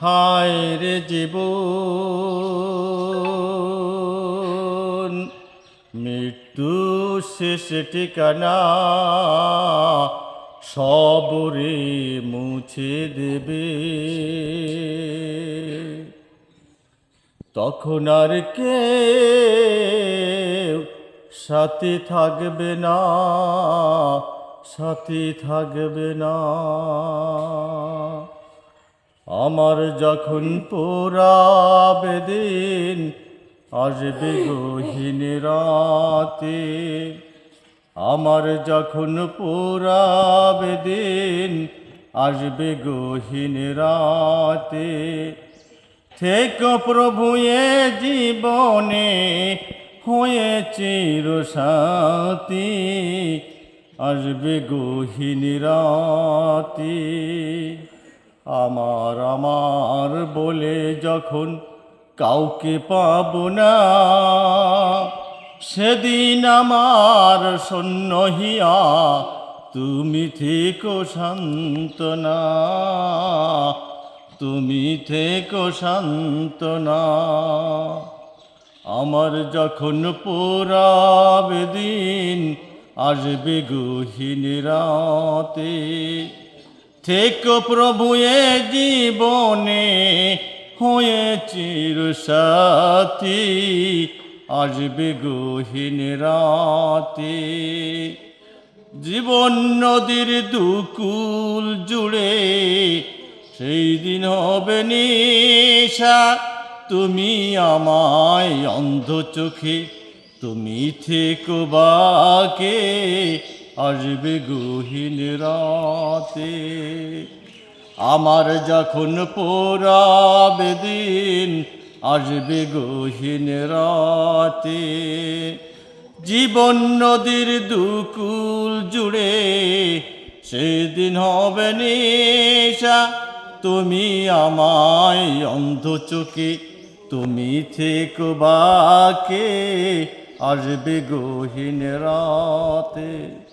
হায় রে জীবন। মৃত্যু শেষ ঠিকানা সবরে মুছে দেবে। তখন আর কে সাথে থাকবে না, সাথে থাকবে না। আমার যখন পোড়াবে দিন আসবে গহীন রাতে, আমার যখন পোড়াবে দিন আসবে গহীন রাতে। থেকে প্রভু, এ জীবনে হয়ে চির সাথী আসবে গহীন রাতে। আমার আমার বলে যখন কাউকে পাব না, সেদিন আমার সৈন্য হিয়া, তুমি থেকো শান্তনা তুমি থেকো শান্তনা আমার যখন পোড়াবে দিন আসবে গহীন রাতে থেকো প্রভু এ জীবনে হয়ে চির সাথী, আসবে গহীন রাতে। জীবন নদীর দুকুল জুড়ে সেই দিন হবে নিশা, তুমি আমায় অন্ধ চোখে, তুমি থেকো বাকে। আসবে গহীন রাতে। আমার যখন পোড়াবে দিন, আসবে গহীন রাতে। জীবন নদীর দুকুল জুড়ে সেদিন হবে নিশা। তুমি আমায় অন্ধ চোখে, তুমি থেকো বাকে। আসবে গহীন রাতে।